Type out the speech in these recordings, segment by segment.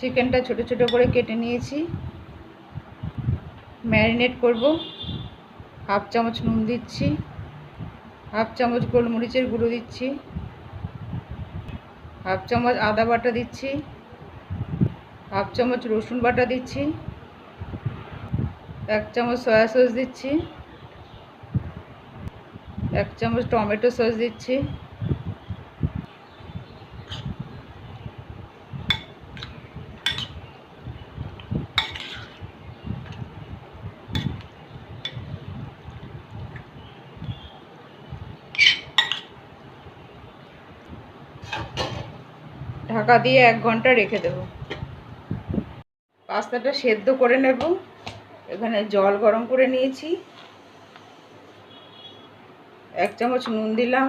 চিকেনটা ছোট ছোট করে কেটে নিয়েছি। ম্যারিনেট করব। হাফ চামচ নুন দিচ্ছি। হাফ চামচ গোলমরিচের গুঁড়ো দিচ্ছি। হাফ চামচ আদা বাটা দিচ্ছি। হাফ চামচ রসুন বাটা দিচ্ছি। এক চামচ সয়া সস দিচ্ছি। এক চামচ টমেটো সস দিচ্ছি। ঢাকা দিয়ে এক ঘণ্টা রেখে দেব। পাস্তাটা সেদ্ধ করে নেব। এখানে জল গরম করে নিয়েছি। এক চামচ নুন দিলাম।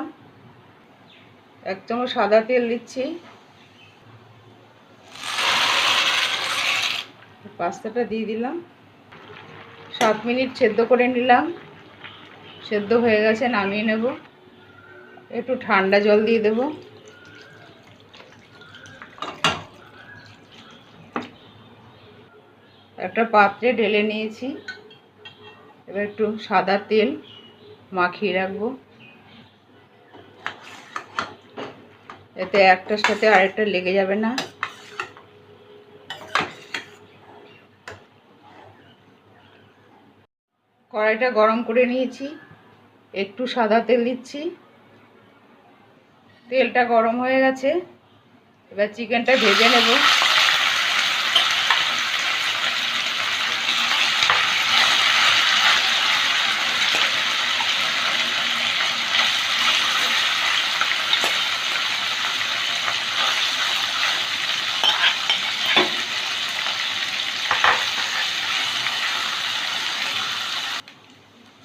এক চামচ সাদা তেল দিচ্ছি। পাস্তাটা দিয়ে দিলাম। সাত মিনিট সেদ্ধ করে নিলাম। সেদ্ধ হয়ে গেছে, নামিয়ে নেব। একটু ঠান্ডা জল দিয়ে দেবো। একটা পাত্রে ঢেলে নিয়েছি। এবার একটু সাদা তেল মাখিয়ে রাখব। এতে একটার সাথে আরেকটা লেগে যাবে না। কড়াইটা গরম করে নিয়েছি। একটু সাদা তেল দিচ্ছি। তেলটা গরম হয়ে গেছে। এবার চিকেনটা ভেজে নেব।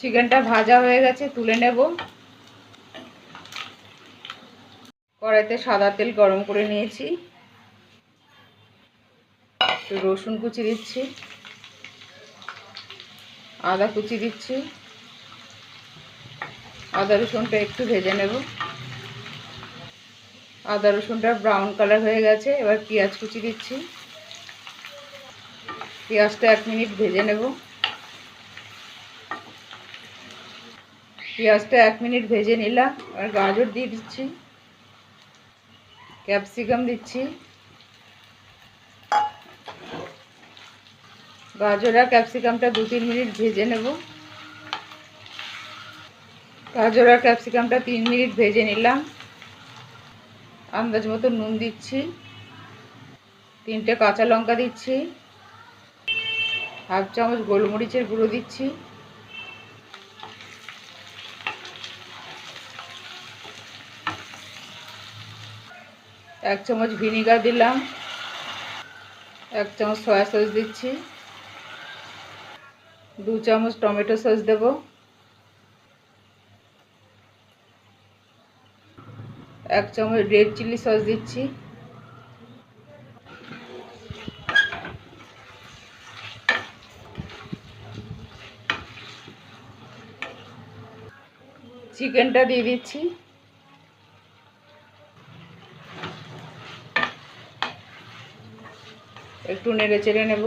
চিকেনটা ভাজা হয়ে গেছে, তুলে নেব। কড়াইতে সাদা তেল গরম করে নিয়েছি। রসুন কুচি দিচ্ছি। আদা কুচি দিচ্ছি। আদা রসুনটা একটু ভেজে নেব। আদা রসুনটা ব্রাউন কালার হয়ে গেছে, এবার পেঁয়াজ কুচি দিচ্ছি। পেঁয়াজটা এক মিনিট ভেজে নেব। পেঁয়াজটা এক মিনিট ভেজে নিলাম, আর গাজর দিয়ে দিচ্ছি, ক্যাপসিকাম দিচ্ছি। গাজর আর ক্যাপসিকামটা দু তিন মিনিট ভেজে নেব। গাজর আর ক্যাপসিকামটা তিন মিনিট ভেজে নিলাম। আন্দাজ মতো নুন দিচ্ছি, তিনটে কাঁচা লঙ্কা দিচ্ছি, হাফ চামচ গোলমরিচের গুঁড়ো দিচ্ছি। এক চামচ ভিনিগার দিলাম, এক চামচ সয়া সস দিচ্ছি, দু চামচ টমেটো সস দেব, এক চামচ রেড চিলি সস দিচ্ছি। চিকেনটা দিয়ে দিচ্ছি। একটু নেড়ে চেড়ে নেব।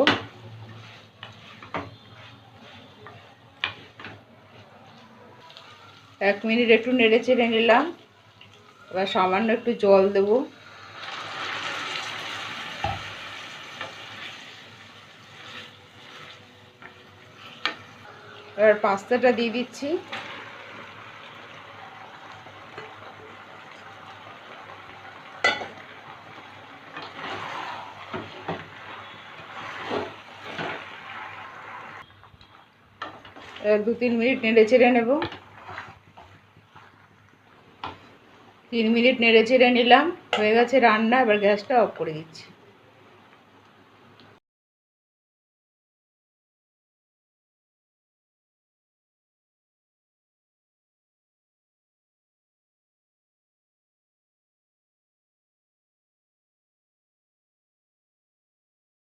এক মিনিট একটু নেড়ে চেড়ে নিলাম। এবার সামান্য একটু জল দেব। এবার পাস্তাটা দিয়ে দিচ্ছি। দু, তিন মিনিট নেড়ে চেড়ে নেব। তিন মিনিট নেড়ে চেড়ে নিলাম, হয়ে গেছে রান্না, এবার গ্যাসটা অফ করে দিচ্ছি।